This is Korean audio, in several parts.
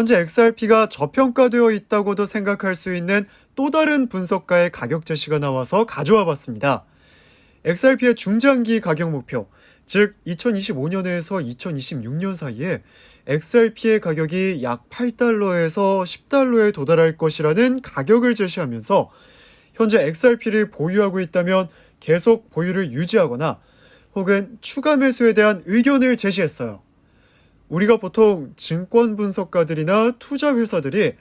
현재 XRP가 저평가되어 있다고도 생각할 수 있는 또 다른 분석가의 가격 제시가 나와서 가져와 봤습니다. XRP의 중장기 가격 목표, 즉 2025년에서 2026년 사이에 XRP의 가격이 약 8달러에서 10달러에 도달할 것이라는 가격을 제시하면서 현재 XRP를 보유하고 있다면 계속 보유를 유지하거나 혹은 추가 매수에 대한 의견을 제시했어요. 우리가 보통 증권 분석가들이나 투자 회사들이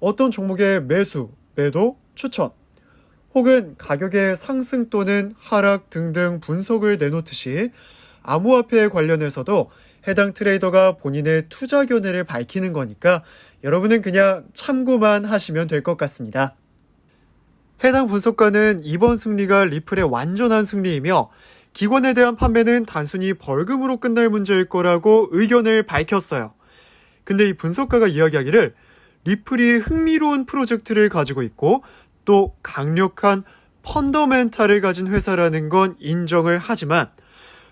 어떤 종목의 매수, 매도, 추천, 혹은 가격의 상승 또는 하락 등등 분석을 내놓듯이 암호화폐에 관련해서도 해당 트레이더가 본인의 투자 견해를 밝히는 거니까 여러분은 그냥 참고만 하시면 될 것 같습니다. 해당 분석가는 이번 승리가 리플의 완전한 승리이며 기관에 대한 판매는 단순히 벌금으로 끝날 문제일 거라고 의견을 밝혔어요. 근데 이 분석가가 이야기하기를 리플이 흥미로운 프로젝트를 가지고 있고 또 강력한 펀더멘탈을 가진 회사라는 건 인정을 하지만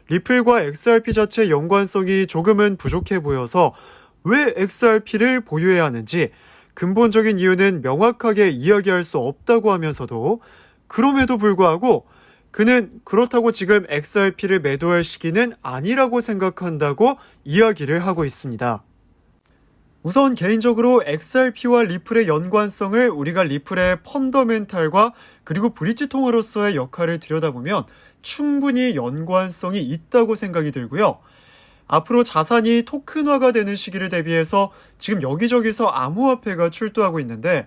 리플과 XRP 자체 연관성이 조금은 부족해 보여서 왜 XRP를 보유해야 하는지 근본적인 이유는 명확하게 이야기할 수 없다고 하면서도 그럼에도 불구하고 그는 그렇다고 지금 XRP를 매도할 시기는 아니라고 생각한다고 이야기를 하고 있습니다. 우선 개인적으로 XRP와 리플의 연관성을 우리가 리플의 펀더멘탈과 그리고 브릿지 통화로서의 역할을 들여다보면 충분히 연관성이 있다고 생각이 들고요. 앞으로 자산이 토큰화가 되는 시기를 대비해서 지금 여기저기서 암호화폐가 출두하고 있는데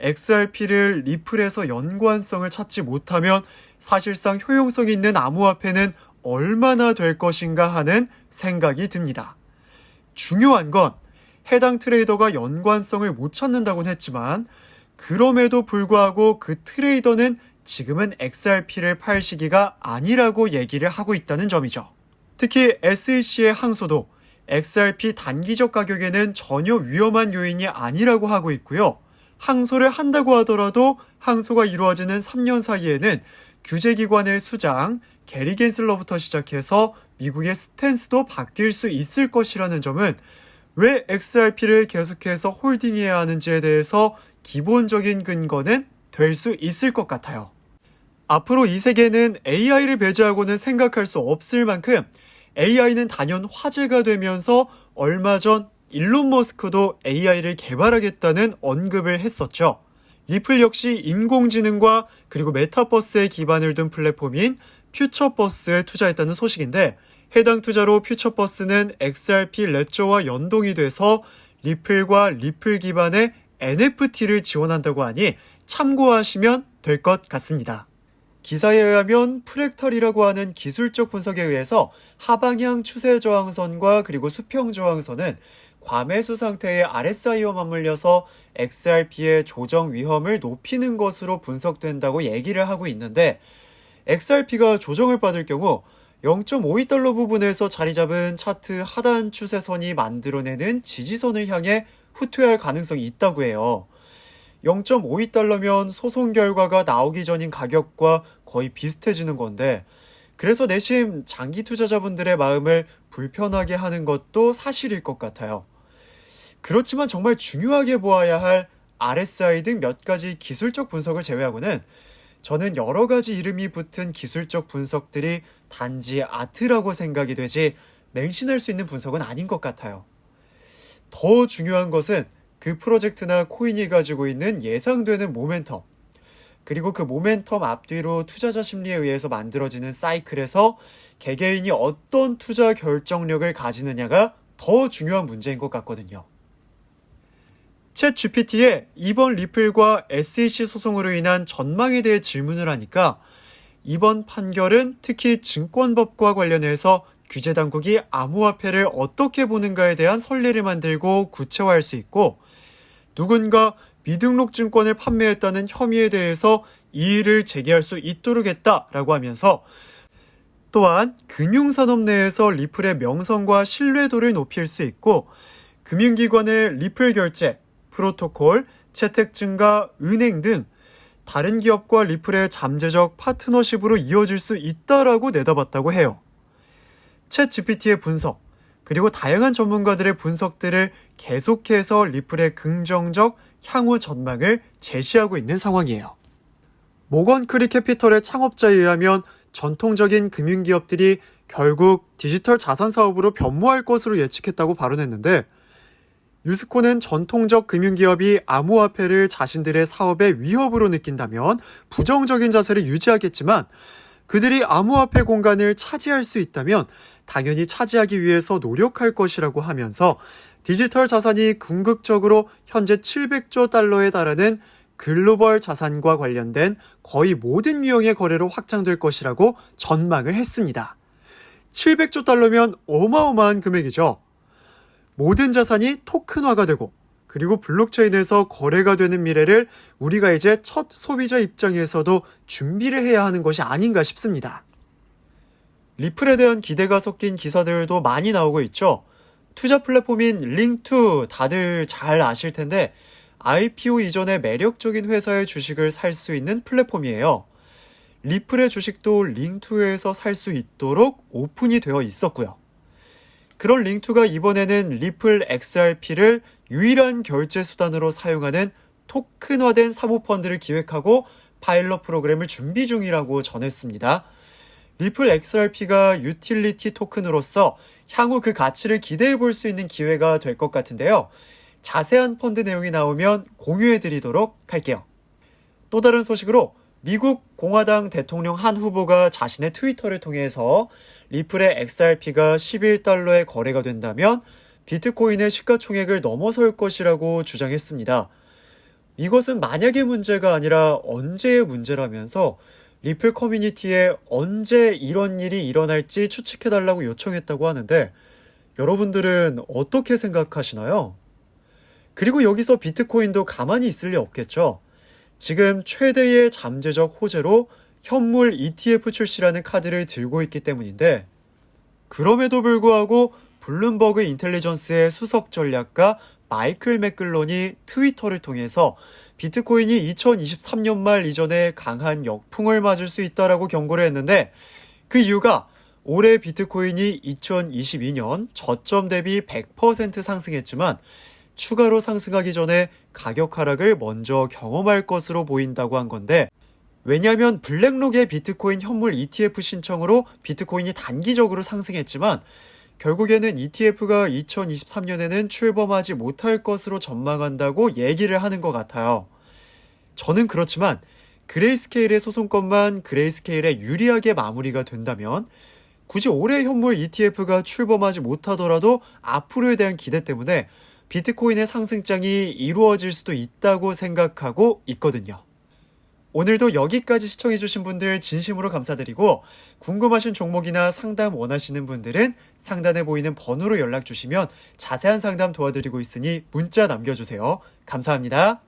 XRP를 리플에서 연관성을 찾지 못하면 사실상 효용성 있는 암호화폐는 얼마나 될 것인가 하는 생각이 듭니다. 중요한 건 해당 트레이더가 연관성을 못 찾는다고는 했지만 그럼에도 불구하고 그 트레이더는 지금은 XRP를 팔 시기가 아니라고 얘기를 하고 있다는 점이죠. 특히 SEC의 항소도 XRP 단기적 가격에는 전혀 위험한 요인이 아니라고 하고 있고요. 항소를 한다고 하더라도 항소가 이루어지는 3년 사이에는 규제기관의 수장, 게리 겐슬러부터 시작해서 미국의 스탠스도 바뀔 수 있을 것이라는 점은 왜 XRP를 계속해서 홀딩해야 하는지에 대해서 기본적인 근거는 될 수 있을 것 같아요. 앞으로 이 세계는 AI를 배제하고는 생각할 수 없을 만큼 AI는 단연 화제가 되면서 얼마 전 일론 머스크도 AI를 개발하겠다는 언급을 했었죠. 리플 역시 인공지능과 그리고 메타버스에 기반을 둔 플랫폼인 퓨처버스에 투자했다는 소식인데 해당 투자로 퓨처버스는 XRP 레저와 연동이 돼서 리플과 리플 기반의 NFT를 지원한다고 하니 참고하시면 될 것 같습니다. 기사에 의하면 프랙탈이라고 하는 기술적 분석에 의해서 하방향 추세 저항선과 그리고 수평 저항선은 과매수 상태의 RSI와 맞물려서 XRP의 조정 위험을 높이는 것으로 분석된다고 얘기를 하고 있는데 XRP가 조정을 받을 경우 0.52달러 부분에서 자리 잡은 차트 하단 추세선이 만들어내는 지지선을 향해 후퇴할 가능성이 있다고 해요. 0.52달러면 소송 결과가 나오기 전인 가격과 거의 비슷해지는 건데, 그래서 내심 장기 투자자분들의 마음을 불편하게 하는 것도 사실일 것 같아요. 그렇지만 정말 중요하게 보아야 할 RSI 등 몇 가지 기술적 분석을 제외하고는 저는 여러 가지 이름이 붙은 기술적 분석들이 단지 아트라고 생각이 되지 맹신할 수 있는 분석은 아닌 것 같아요. 더 중요한 것은 그 프로젝트나 코인이 가지고 있는 예상되는 모멘텀, 그리고 그 모멘텀 앞뒤로 투자자 심리에 의해서 만들어지는 사이클에서 개개인이 어떤 투자 결정력을 가지느냐가 더 중요한 문제인 것 같거든요. 챗 GPT에 이번 리플과 SEC 소송으로 인한 전망에 대해 질문을 하니까 이번 판결은 특히 증권법과 관련해서 규제 당국이 암호화폐를 어떻게 보는가에 대한 선례를 만들고 구체화할 수 있고 누군가 미등록 증권을 판매했다는 혐의에 대해서 이의를 제기할 수 있도록 했다라고 하면서 또한 금융산업 내에서 리플의 명성과 신뢰도를 높일 수 있고 금융기관의 리플 결제, 프로토콜, 채택 증가, 은행 등 다른 기업과 리플의 잠재적 파트너십으로 이어질 수 있다라고 내다봤다고 해요. 챗 GPT의 분석, 그리고 다양한 전문가들의 분석들을 계속해서 리플의 긍정적 향후 전망을 제시하고 있는 상황이에요. 모건 크리 캐피털의 창업자에 의하면 전통적인 금융기업들이 결국 디지털 자산 사업으로 변모할 것으로 예측했다고 발언했는데 유스코는 전통적 금융기업이 암호화폐를 자신들의 사업의 위협으로 느낀다면 부정적인 자세를 유지하겠지만 그들이 암호화폐 공간을 차지할 수 있다면 당연히 차지하기 위해서 노력할 것이라고 하면서 디지털 자산이 궁극적으로 현재 700조 달러에 달하는 글로벌 자산과 관련된 거의 모든 유형의 거래로 확장될 것이라고 전망을 했습니다. 700조 달러면 어마어마한 금액이죠. 모든 자산이 토큰화가 되고 그리고 블록체인에서 거래가 되는 미래를 우리가 이제 첫 소비자 입장에서도 준비를 해야 하는 것이 아닌가 싶습니다. 리플에 대한 기대가 섞인 기사들도 많이 나오고 있죠. 투자 플랫폼인 링투 다들 잘 아실 텐데 IPO 이전에 매력적인 회사의 주식을 살 수 있는 플랫폼이에요. 리플의 주식도 링투에서 살 수 있도록 오픈이 되어 있었고요. 그런 링투가 이번에는 리플 XRP를 유일한 결제 수단으로 사용하는 토큰화된 사모펀드를 기획하고 파일럿 프로그램을 준비 중이라고 전했습니다. 리플 XRP가 유틸리티 토큰으로서 향후 그 가치를 기대해 볼 수 있는 기회가 될 것 같은데요. 자세한 펀드 내용이 나오면 공유해 드리도록 할게요. 또 다른 소식으로 미국 공화당 대통령 한 후보가 자신의 트위터를 통해서 리플의 XRP가 11달러에 거래가 된다면 비트코인의 시가총액을 넘어설 것이라고 주장했습니다. 이것은 만약의 문제가 아니라 언제의 문제라면서 리플 커뮤니티에 언제 이런 일이 일어날지 추측해달라고 요청했다고 하는데 여러분들은 어떻게 생각하시나요? 그리고 여기서 비트코인도 가만히 있을 리 없겠죠. 지금 최대의 잠재적 호재로 현물 ETF 출시라는 카드를 들고 있기 때문인데 그럼에도 불구하고 블룸버그 인텔리전스의 수석 전략가 마이클 맥글론이 트위터를 통해서 비트코인이 2023년 말 이전에 강한 역풍을 맞을 수 있다라고 경고를 했는데 그 이유가 올해 비트코인이 2022년 저점 대비 100% 상승했지만 추가로 상승하기 전에 가격 하락을 먼저 경험할 것으로 보인다고 한 건데 왜냐하면 블랙록의 비트코인 현물 ETF 신청으로 비트코인이 단기적으로 상승했지만 결국에는 ETF가 2023년에는 출범하지 못할 것으로 전망한다고 얘기를 하는 것 같아요. 저는 그렇지만 그레이스케일의 소송권만 그레이스케일에 유리하게 마무리가 된다면 굳이 올해 현물 ETF가 출범하지 못하더라도 앞으로에 대한 기대 때문에 비트코인의 상승장이 이루어질 수도 있다고 생각하고 있거든요. 오늘도 여기까지 시청해주신 분들 진심으로 감사드리고 궁금하신 종목이나 상담 원하시는 분들은 상단에 보이는 번호로 연락 주시면 자세한 상담 도와드리고 있으니 문자 남겨주세요. 감사합니다.